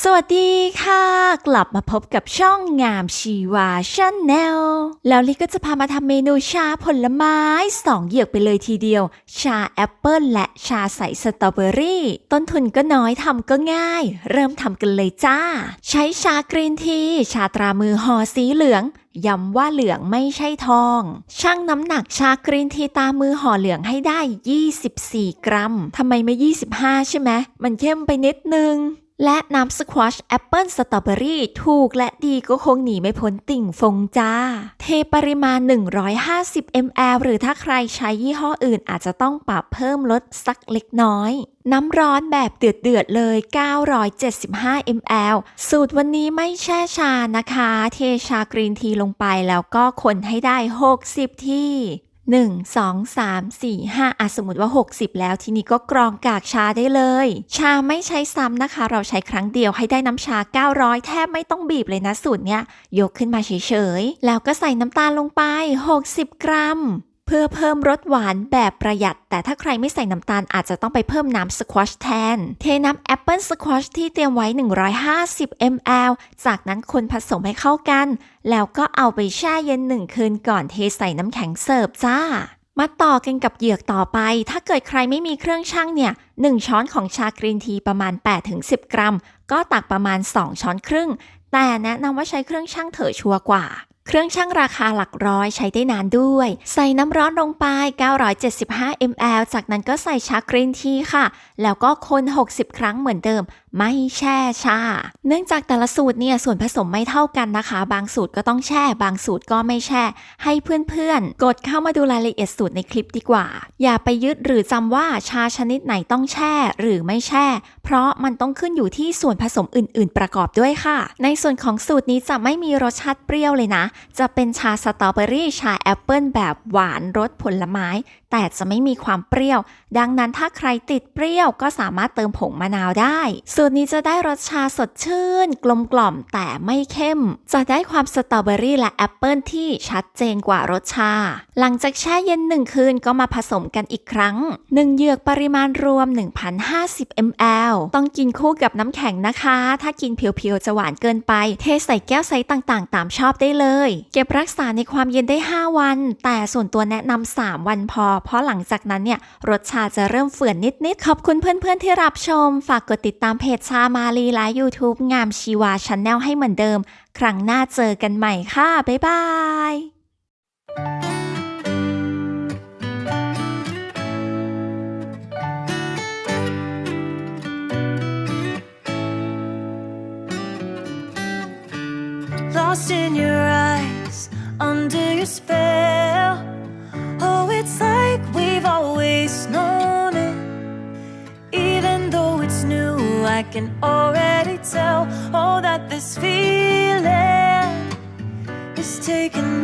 สวัสดีค่ะ กลับมาพบกับช่องงามชีวาชาแนลแล้วลิก็จะพามาทำเมนูชาผลไม้สองเหยือกไปเลยทีเดียว ชาแอปเปิลและชาใสสตรอเบอรี่ ต้นทุนก็น้อยทำก็ง่าย เริ่มทำกันเลยจ้า ใช้ชากรีนที ชาตรามือห่อสีเหลืองย้ำว่าเหลืองไม่ใช่ทอง ชั่งน้ำหนักชากรีนทีตามือห่อเหลืองให้ได้ 24 กรัม ทำไมไม่ 25 ใช่ไหม มันเข้มไปนิดนึง และน้ำสควอชแอปเปิลสตรอเบอรี่ถูกและดีก็คงหนีไม่พ้นติ่งฟงจ้า เทปริมาณ 150 ml หรือถ้าใครใช้ยี่ห้ออื่นอาจจะต้องปรับเพิ่มลดสักเล็กน้อย น้ำร้อนแบบเดือดๆเลย 975 ml สูตรวันนี้ไม่แช่ชานะคะ เทชากรีนทีลงไปแล้วก็คนให้ได้ 60 ที่ 1 2 3 4 5อะสมมติว่า 60 แล้วทีนี้ก็กรองกากชาได้เลย ชาไม่ใช้ซ้ำนะคะ เราใช้ครั้งเดียวให้ได้น้ำชา 900 แทบไม่ต้องบีบเลยนะสูตรเนี้ยยกขึ้นมาเฉยๆ แล้วก็ใส่น้ำตาลลงไป 60 กรัม พื่อเพิ่มรสหวานแบบประหยัด แต่ถ้าใครไม่ใส่น้ำตาลอาจจะต้องไปเพิ่มน้ำสควอชแทน เทน้ำแอปเปิลสควอชที่เตรียมไว้ 150 ml จากนั้นคนผสมให้เข้ากัน แล้วก็เอาไปแช่เย็นหนึ่งคืนก่อนเทใส่น้ำแข็งเสิร์ฟจ้ามาต่อกันกับเหยือกต่อไป ถ้าเกิดใครไม่มีเครื่องชั่งเนี่ย 1 ช้อนของชากรีนทีประมาณ 8-10 กรัม ก็ตักประมาณ 2 ช้อนครึ่ง แต่แนะนำว่าใช้เครื่องชั่งเถอะชัวร์กว่า เครื่องชั่งราคาหลักร้อยใช้ได้นานด้วย ใส่น้ำร้อนลงไป 975 ml จากนั้นก็ใส่ชากรีนทีค่ะ แล้วก็คน 60 ครั้งเหมือนเดิม ไม่แช่ชา เนื่องจากแต่ละสูตรเนี่ยส่วนผสมไม่เท่ากันนะคะ บางสูตรก็ต้องแช่ บางสูตรก็ไม่แช่ ให้เพื่อนๆ กดเข้ามาดูรายละเอียดสูตรในคลิปดีกว่า อย่าไปยึดหรือจำว่าชาชนิดไหนต้องแช่หรือไม่แช่ เพราะมันต้องขึ้นอยู่ที่ส่วนผสมอื่น ๆ ประกอบด้วยค่ะ ในส่วนของสูตรนี้จะไม่มีรสชาติเปรี้ยวเลยนะ จะเป็นชาสตรอเบอรี่ชาแอปเปิลแบบหวานรสผลไม้ แต่จะไม่มีความเปรี้ยว ดังนั้นถ้าใครติดเปรี้ยวก็สามารถเติมผงมะนาวได้สตรนี้จะได้รสชาสดชื่น กลมกล่อมแต่ไม่เข้ม จะได้ความสตรอเบอรี่และแอปเปิลที่ชัดเจนกว่ารสชา หลังจากแช่เย็นหนึ่งคืนก็มาผสมกันอีกครั้ง 1 เหยือกปริมาณรวม 1,050 ml ต้องกินคู่กับน้ำแข็งนะคะ ถ้ากินเพียวๆ จะหวานเกินไป เทใส่แก้วไซส์ต่างๆ ตามชอบได้เลย เก็บรักษาในความเย็นได้ 5 วัน แต่ส่วนตัวแนะนำ3วันพอ เพราะหลังจากนั้นเนี่ยรสชาจะเริ่มเฝื่อนนิดๆ ขอบคุณเพื่อนๆที่รับชม ฝากกดติดตามเพจชามาลีและ YouTube งามชีวาช n แนลให้เหมือนเดิม ครั้งหน้าเจอกันใหม่ค่ะ บ๊ายบาย Lost in your eyes, under your spell. Can already tell. Oh, that this feeling is taking